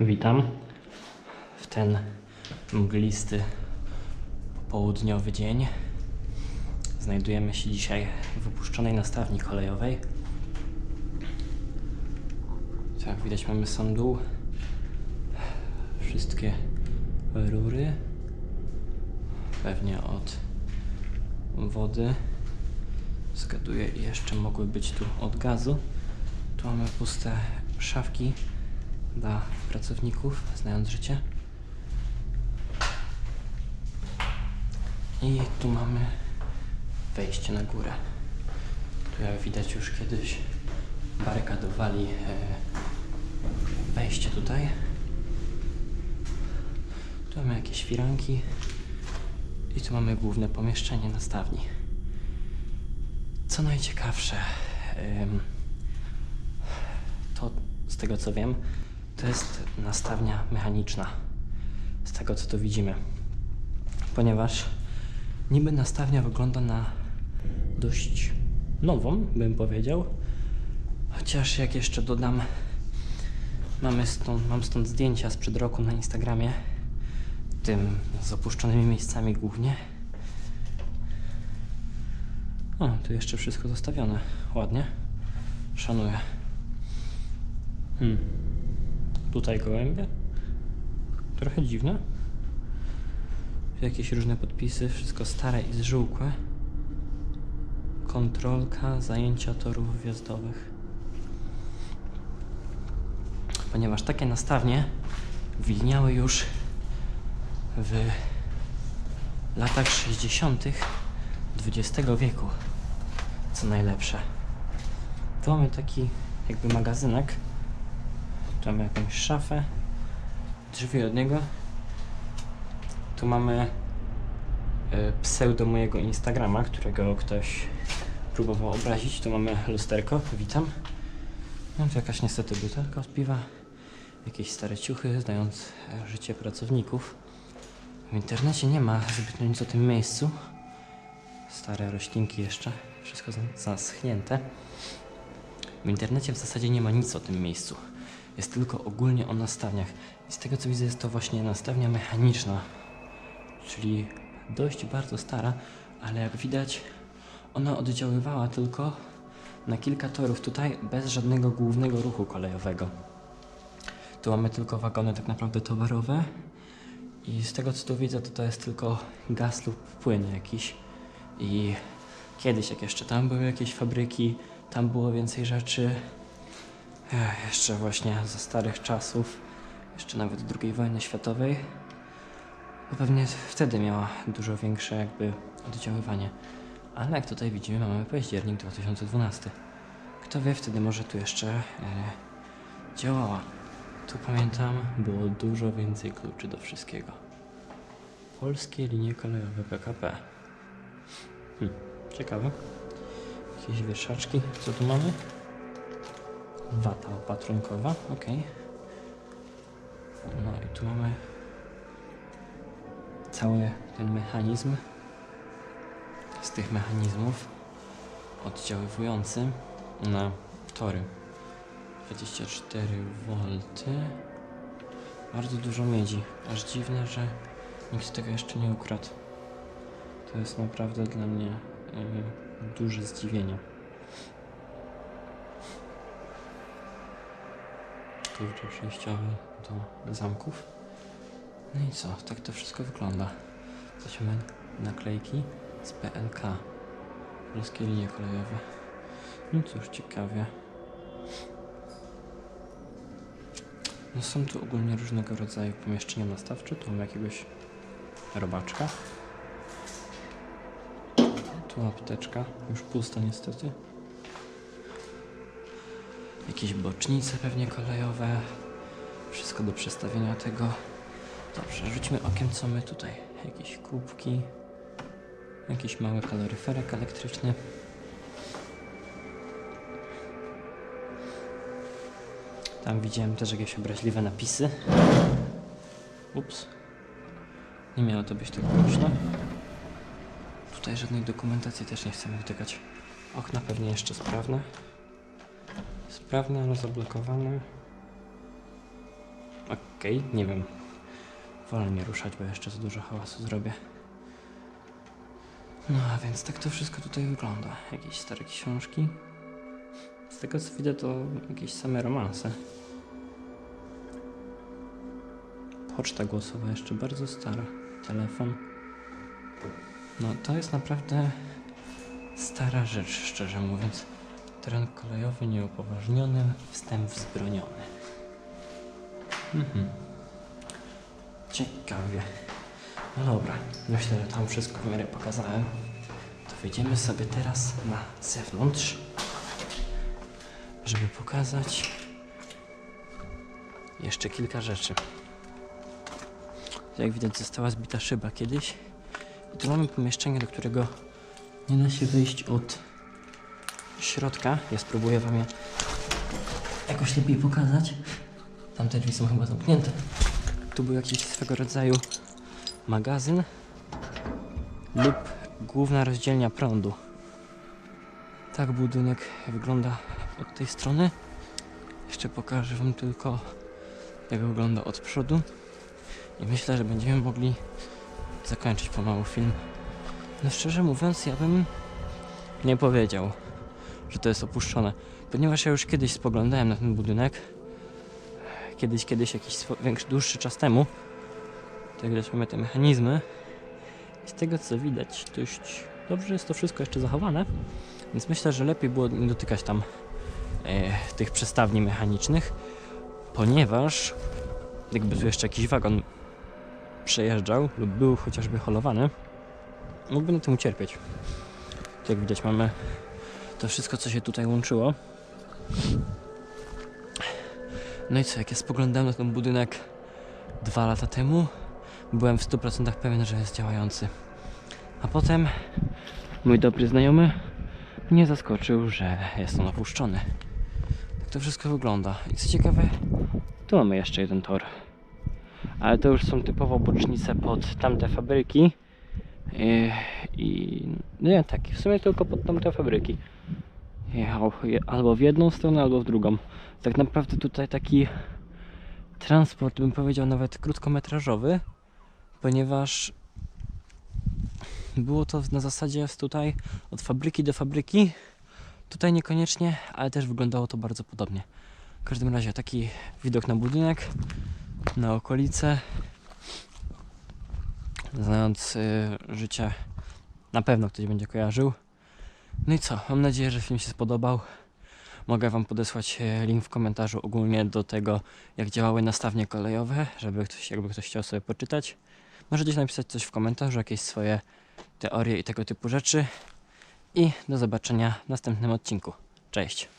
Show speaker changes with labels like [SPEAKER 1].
[SPEAKER 1] Witam w ten mglisty popołudniowy dzień. Znajdujemy się dzisiaj w opuszczonej nastawni kolejowej. Jak widać mamy sam. Wszystkie rury. Pewnie od wody. Zgaduję, jeszcze mogły być tu od gazu. Tu mamy puste szafki dla pracowników, znając życie. I tu mamy wejście na górę. Tu jak widać już kiedyś barykadowali e, wejście tutaj. Tu mamy jakieś firanki. I tu mamy główne pomieszczenie nastawni. Co najciekawsze, to z tego co wiem, to jest nastawnia mechaniczna. Z tego co tu widzimy. Ponieważ niby nastawnia wygląda na dość nową, bym powiedział. Chociaż jak jeszcze dodam, mamy stąd, mam stąd zdjęcia sprzed roku na Instagramie, tym z opuszczonymi miejscami głównie. O, tu jeszcze wszystko zostawione. Ładnie. Szanuję. Hmm. Tutaj gołębie. Trochę dziwne. Jakieś różne podpisy, wszystko stare i zżółkłe. Kontrolka zajęcia torów wjazdowych. Ponieważ takie nastawnie widniały już w latach 60. XX wieku. Co najlepsze. Tu mamy taki jakby magazynek. Tu mamy jakąś szafę. Drzwi od niego. Tu mamy e, pseudo mojego Instagrama, którego ktoś próbował obrazić. Tu mamy lusterko. Witam. No tu jakaś niestety butelka od piwa. Jakieś stare ciuchy, znając e, życie pracowników. W internecie nie ma zbytnio nic o tym miejscu. Stare roślinki jeszcze, wszystko za- zaschnięte. W internecie w zasadzie nie ma nic o tym miejscu. Jest tylko ogólnie o nastawniach. I z tego co widzę jest to właśnie nastawnia mechaniczna. Czyli dość bardzo stara, ale jak widać ona oddziaływała tylko na kilka torów tutaj bez żadnego głównego ruchu kolejowego. Tu mamy tylko wagony tak naprawdę towarowe i z tego co tu widzę to to jest tylko gaz lub płyn jakiś. I kiedyś jak jeszcze tam były jakieś fabryki, tam było więcej rzeczy. Ech, jeszcze właśnie za starych czasów, jeszcze nawet II wojny światowej. Bo pewnie wtedy miała dużo większe jakby oddziaływanie. Ale jak tutaj widzimy, mamy październik 2012. Kto wie, wtedy może tu jeszcze e, działała. Tu pamiętam, było dużo więcej kluczy do wszystkiego. Polskie linie kolejowe PKP. Hmm, ciekawe. Jakieś wieszaczki. Co tu mamy? Wata opatrunkowa, ok. No i tu mamy cały ten mechanizm z tych mechanizmów oddziaływujący na tory. 24 V. Bardzo dużo miedzi. Aż dziwne, że nikt tego jeszcze nie ukradł. To jest naprawdę dla mnie y, duże zdziwienie. Klucze przejściowe do zamków. No i co? Tak to wszystko wygląda. Mamy naklejki z PLK. Polskie linie kolejowe. No cóż, ciekawie. No są tu ogólnie różnego rodzaju pomieszczenia nastawcze. Tu mamy jakiegoś robaczka. Tu apteczka, już pusta niestety. Jakieś bocznice pewnie kolejowe. Wszystko do przestawienia tego. Dobrze, rzućmy okiem co my tutaj. Jakieś kubki. Jakiś mały kaloryferek elektryczny. Tam widziałem też jakieś obraźliwe napisy. Ups. Nie miało to być tak głośno. Tutaj żadnej dokumentacji też nie chcemy dotykać. Okna pewnie jeszcze sprawne. Sprawne, ale zablokowane. Okej, nie wiem. Wolę nie ruszać, bo jeszcze za dużo hałasu zrobię. No a więc tak to wszystko tutaj wygląda. Jakieś stare książki. Z tego co widzę to jakieś same romanse. Poczta głosowa jeszcze bardzo stara. Telefon. No to jest naprawdę stara rzecz, szczerze mówiąc. Teren kolejowy nieupoważniony, wstęp wzbroniony. Mhm. Ciekawie. No dobra, myślę, że tam wszystko w miarę pokazałem. To wyjdziemy sobie teraz na zewnątrz, żeby pokazać jeszcze kilka rzeczy. Jak widać została zbita szyba kiedyś. I tu mamy pomieszczenie, do którego nie da się wyjść od środka. Ja spróbuję wam je jakoś lepiej pokazać. Tamte drzwi są chyba zamknięte. Tu był jakiś swego rodzaju magazyn lub główna rozdzielnia prądu. Tak budynek wygląda od tej strony. Jeszcze pokażę wam tylko jak wygląda od przodu. I myślę, że będziemy mogli zakończyć pomału film. No szczerze mówiąc, ja bym nie powiedział, że to jest opuszczone. Ponieważ ja już kiedyś spoglądałem na ten budynek. Kiedyś, kiedyś, jakiś większy, dłuższy czas temu. Tak widać mamy te mechanizmy. I z tego co widać, dość dobrze jest to wszystko jeszcze zachowane. Więc myślę, że lepiej było nie dotykać tam e, tych przestawni mechanicznych. Ponieważ jakby tu jeszcze jakiś wagon przejeżdżał lub był chociażby holowany, mógłby na tym ucierpieć. Jak widać mamy to wszystko, co się tutaj łączyło. No i co, jak ja spoglądałem na ten budynek dwa lata temu, byłem w 100% pewien, że jest działający. A potem mój dobry znajomy mnie zaskoczył, że jest on opuszczony. Tak to wszystko wygląda. I co ciekawe, tu mamy jeszcze jeden tor. Ale to już są typowo bocznice pod tamte fabryki. I, i nie, tak, w sumie tylko pod tamte fabryki. Jechał je- albo w jedną stronę, albo w drugą. Tak naprawdę tutaj taki transport, bym powiedział nawet krótkometrażowy, ponieważ było to na zasadzie tutaj od fabryki do fabryki. Tutaj niekoniecznie, ale też wyglądało to bardzo podobnie. W każdym razie taki widok na budynek, na okolice. Znając y, życie, na pewno ktoś będzie kojarzył. No i co? Mam nadzieję, że film się spodobał. Mogę Wam podesłać e, link w komentarzu ogólnie do tego, jak działały nastawnie kolejowe, żeby ktoś, jakby ktoś chciał sobie poczytać. Możecie napisać coś w komentarzu, jakieś swoje teorie i tego typu rzeczy. I do zobaczenia w następnym odcinku. Cześć!